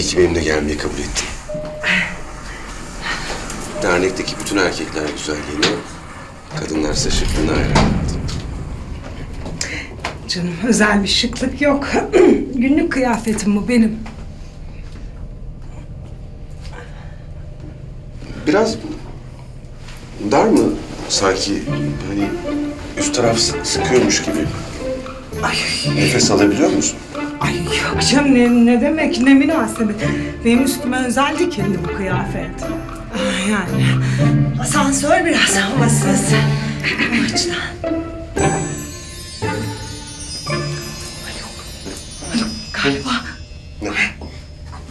İyi ki benimle gelmeyi kabul ettin. Dernekteki bütün erkekler güzelliğine, kadınlarsa şıklığına hayranlardı. Canım özel bir şıklık yok. Günlük kıyafetim bu benim. Biraz dar mı sanki hani üst taraf sı- sıkıyormuş gibi. Ay, Nefes alabiliyor musun? Ay yok canım ne, ne demek ne münasebet. Benim üstüme özel dikildi bu kıyafet. Ah, Yani asansör biraz havasız. O açıdan. Haluk, Haluk galiba. Ne?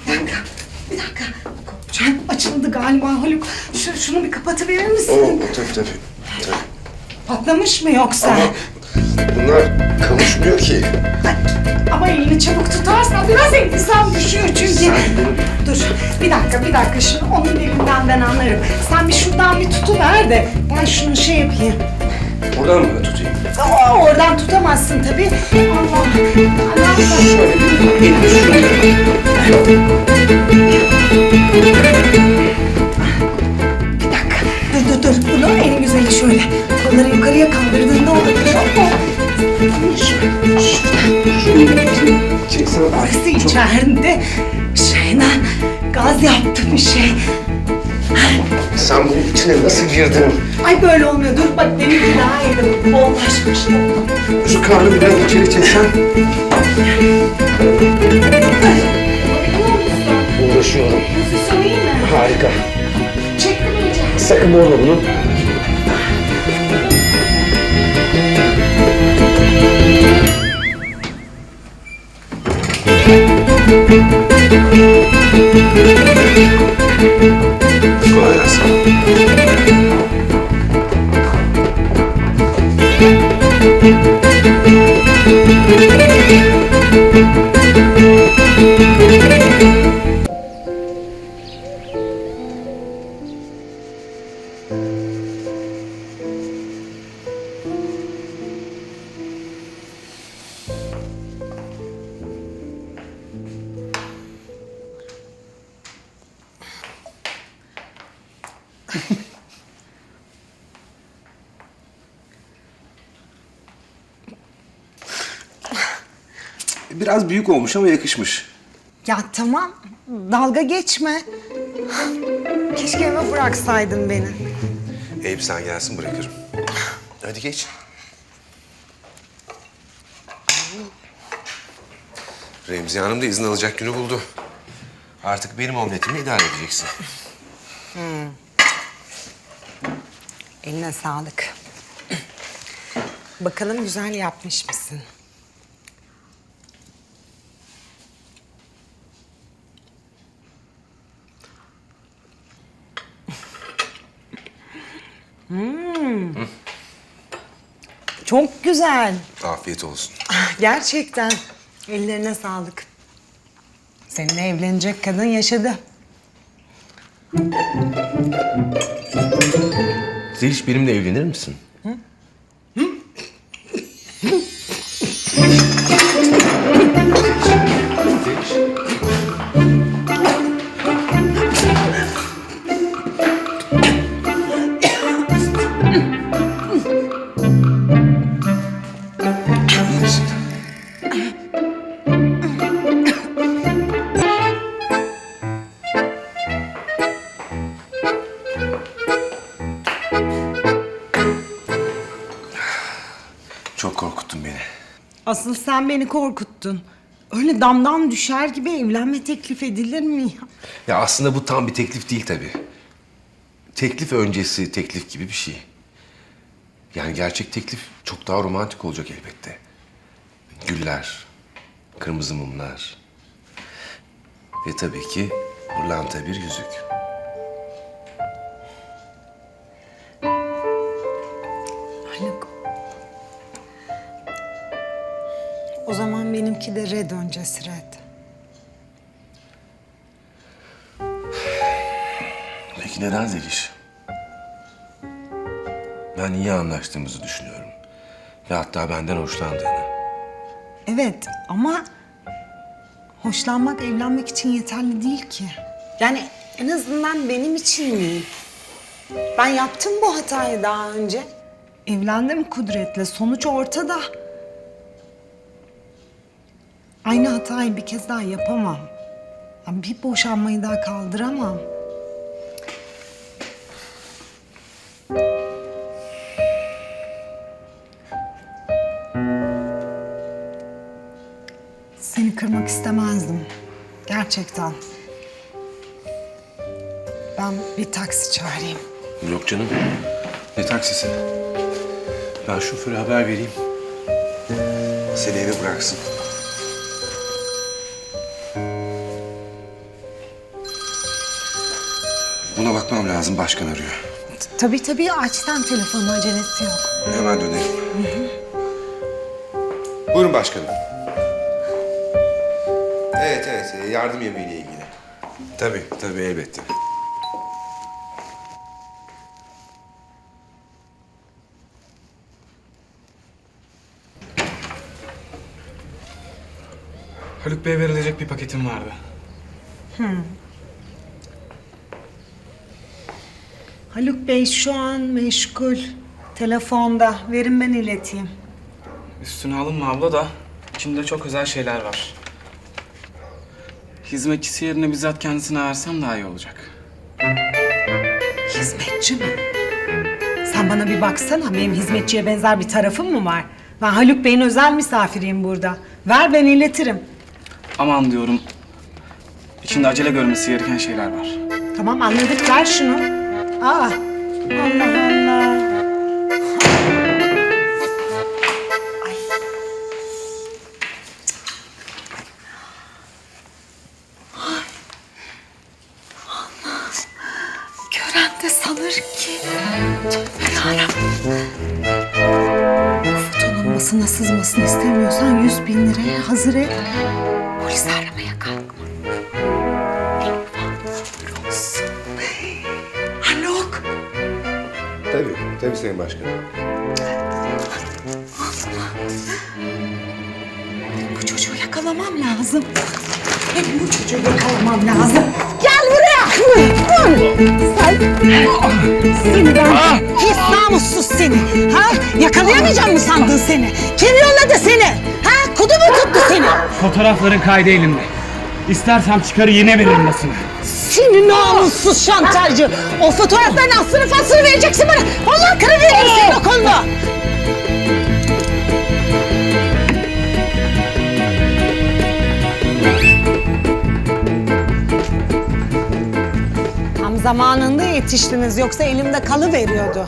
Bir dakika, bir dakika. Can açıldı galiba Haluk. Şu, şunu bir kapatıverir misin? Oo, tabii tabii. tabii. Patlamış mı yoksa? Ama bunlar kavuşmuyor ki. Ama elini çabuk tutarsan biraz elbisem düşüyor çünkü. Sen bunu- Dur bir dakika bir dakika şimdi onun elinden ben anlarım. Sen bir şuradan bir tutuver de ben şunu şey yapayım. Buradan mı tutayım? Oo, oradan tutamazsın tabii. Allah. Allah. Şöyle şuraya. Bir dakika. Dur dur dur. Bunu en güzeli şöyle. Kolları yukarıya kaldırdığında İçeride şeyden gaz yaptı bir şey. Sen bunun içine nasıl girdin? Ay böyle olmuyor. Dur bak benimki daha iyiydi. Bollaşmış. Şu karnı biraz içeri çeksen. Uğraşıyorum. Pozisyon iyi mi? Harika. Çektim iyice. Sakın bozma bunu. Thank you. Biraz büyük olmuş ama yakışmış. Ya tamam. Dalga geçme. Keşke eve bıraksaydın beni. Eyüp sen gelsin bırakırım. Hadi geç. Remzi Hanım da izin alacak günü buldu. Artık benim omletimi idare edeceksin. Eline sağlık. Bakalım güzel yapmış mısın? Hmm. Çok güzel. Afiyet olsun. Gerçekten. Ellerine sağlık. Seninle evlenecek kadın yaşadı. Zeliş benimle evlenir misin? Sen beni korkuttun. Öyle damdan düşer gibi evlenme teklif edilir mi ya? Ya aslında bu tam bir teklif değil tabii. Teklif öncesi teklif gibi bir şey. Yani gerçek teklif çok daha romantik olacak elbette. Güller, kırmızı mumlar ve tabii ki pırlanta bir yüzük. Benimki de red öncesi red. Peki neden Zeliş? Ben iyi anlaştığımızı düşünüyorum. Ve hatta benden hoşlandığını. Evet ama hoşlanmak evlenmek için yeterli değil ki. Yani en azından benim için değil. Ben yaptım bu hatayı daha önce. Evlendim Kudret'le. Sonuç ortada. Aynı hatayı bir kez daha yapamam. Ya bir boşanmayı daha kaldıramam. Seni kırmak istemezdim. Gerçekten. Ben bir taksi çağırayım. Yok canım. Ne taksisi? Ben şoföre haber vereyim. Seni eve bıraksın. Buna bakmam lazım. Başkan arıyor. Tabii tabii açtan telefonu acelesi yok. Hemen dönelim. Buyurun başkanım. Evet evet yardım yemeğiyle ilgili. Tabii tabii elbette. Haluk Bey'e verilecek bir paketim vardı. Haluk Bey şu an meşgul. Telefonda. Verin ben ileteyim. Üstüne alınma abla da içinde çok özel şeyler var. Hizmetçisi yerine bizzat kendisine versem daha iyi olacak. Hizmetçi mi? Sen bana bir baksana. Benim hizmetçiye benzer bir tarafım mı var? Ben Haluk Bey'in özel misafiriyim burada. Ver ben iletirim. Aman diyorum. içinde acele görmesi gereken şeyler var. Tamam anladık ver şunu. Aa Allah Allah. Ay. Ay. Allah. Gören de sanır ki. Tövbe yarabbim. Fotoğrafın sızmasını istemiyorsan yüz bin liraya hazır et. Polis Tabii Sayın Başkanım. Bu çocuğu yakalamam lazım. Benim bu çocuğu yakalamam lazım. Gel buraya. Sen... Seni ben pis namussuz seni. Ha? Yakalayamayacağım mı sandın seni? Kim yolladı seni? Ha? Kudu mu tuttu seni? Fotoğrafların kaydı elimde. İstersem çıkarı yine veririm basına. Seni namussuz şantajcı. O fotoğrafların aslını faslını vereceksin bana. Vallahi kırıveririm senin o konuda. Tam zamanında yetiştiniz yoksa elimde kalı veriyordu.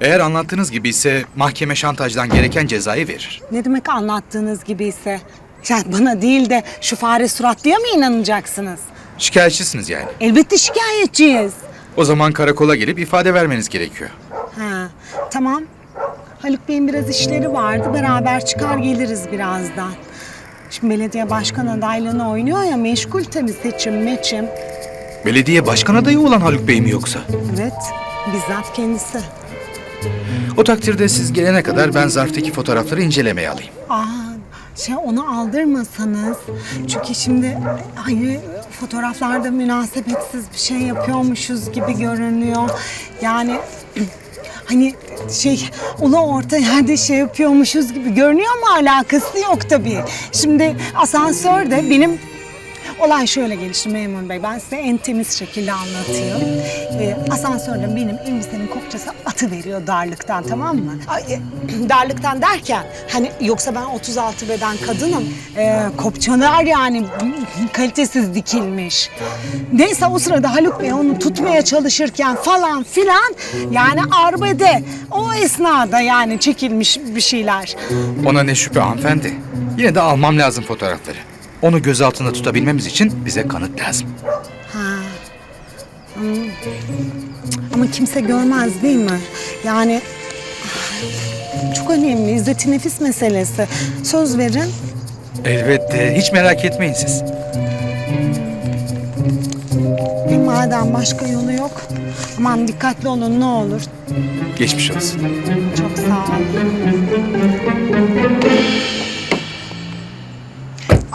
Eğer anlattığınız gibi ise mahkeme şantajdan gereken cezayı verir. Ne demek anlattığınız gibiyse? Sen bana değil de şu fare suratlıya mı inanacaksınız? Şikayetçisiniz yani. Elbette şikayetçiyiz. O zaman karakola gelip ifade vermeniz gerekiyor. Ha, tamam. Haluk Bey'in biraz işleri vardı. Beraber çıkar geliriz birazdan. Şimdi belediye başkan adaylığını oynuyor ya meşgul tabii seçim meçim. Belediye başkan adayı olan Haluk Bey mi yoksa? Evet, bizzat kendisi. O takdirde siz gelene kadar ben zarftaki fotoğrafları incelemeye alayım. Aa, şey onu aldırmasanız. Çünkü şimdi hani fotoğraflarda münasebetsiz bir şey yapıyormuşuz gibi görünüyor. Yani hani şey ulu orta yerde şey yapıyormuşuz gibi görünüyor ama alakası yok tabii. Şimdi asansörde benim Olay şöyle gelişti memur bey. Ben size en temiz şekilde anlatayım. Ee, asansörde benim elbisemin kopçası atı veriyor darlıktan tamam mı? Ay, e, darlıktan derken hani yoksa ben 36 beden kadınım. Ee, kopçalar yani kalitesiz dikilmiş. Neyse o sırada Haluk Bey onu tutmaya çalışırken falan filan yani arbede o esnada yani çekilmiş bir şeyler. Ona ne şüphe hanımefendi. Yine de almam lazım fotoğrafları. Onu gözaltında tutabilmemiz için bize kanıt lazım. Ha. Hmm. Ama kimse görmez değil mi? Yani çok önemli. İzzeti nefis meselesi. Söz verin. Elbette. Hiç merak etmeyin siz. E, madem başka yolu yok. Aman dikkatli olun ne olur. Geçmiş olsun. Çok sağ olun.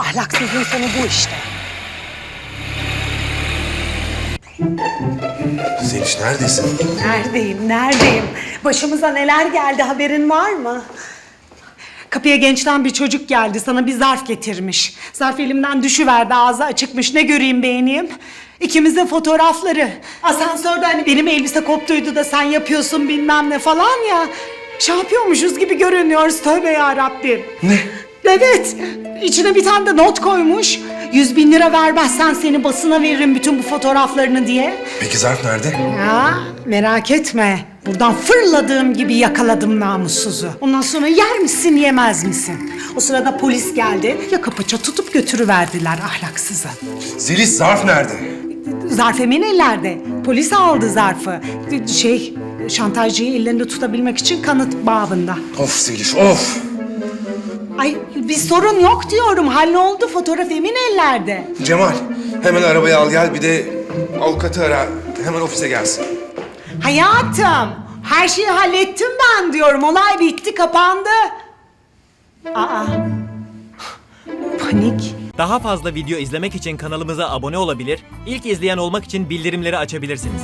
Ahlaksızlık işin sonu bu işte. Zeliş neredesin? Neredeyim, neredeyim? Başımıza neler geldi haberin var mı? Kapıya gençten bir çocuk geldi sana bir zarf getirmiş. Zarf elimden düşüverdi ağzı açıkmış ne göreyim beğeneyim. İkimizin fotoğrafları. Asansörde hani benim elbise koptuydu da sen yapıyorsun bilmem ne falan ya. Şey yapıyormuşuz gibi görünüyoruz tövbe ya Rabbim. Ne? Evet. İçine bir tane de not koymuş. Yüz bin lira vermezsen seni basına veririm bütün bu fotoğraflarını diye. Peki zarf nerede? Ya merak etme. Buradan fırladığım gibi yakaladım namussuzu. Ondan sonra yer misin yemez misin? O sırada polis geldi. Yaka paça tutup götürüverdiler ahlaksızı. Zeliş zarf nerede? Zarf emin ellerde. Polis aldı zarfı. Şey şantajcıyı ellerinde tutabilmek için kanıt babında. Of Zeliş of. Ay bir sorun yok diyorum. Halloldu fotoğraf emin ellerde. Cemal hemen arabayı al gel bir de avukatı ara. Hemen ofise gelsin. Hayatım, her şeyi hallettim ben diyorum. Olay bitti, kapandı. Aa, panik. Daha fazla video izlemek için kanalımıza abone olabilir, ilk izleyen olmak için bildirimleri açabilirsiniz.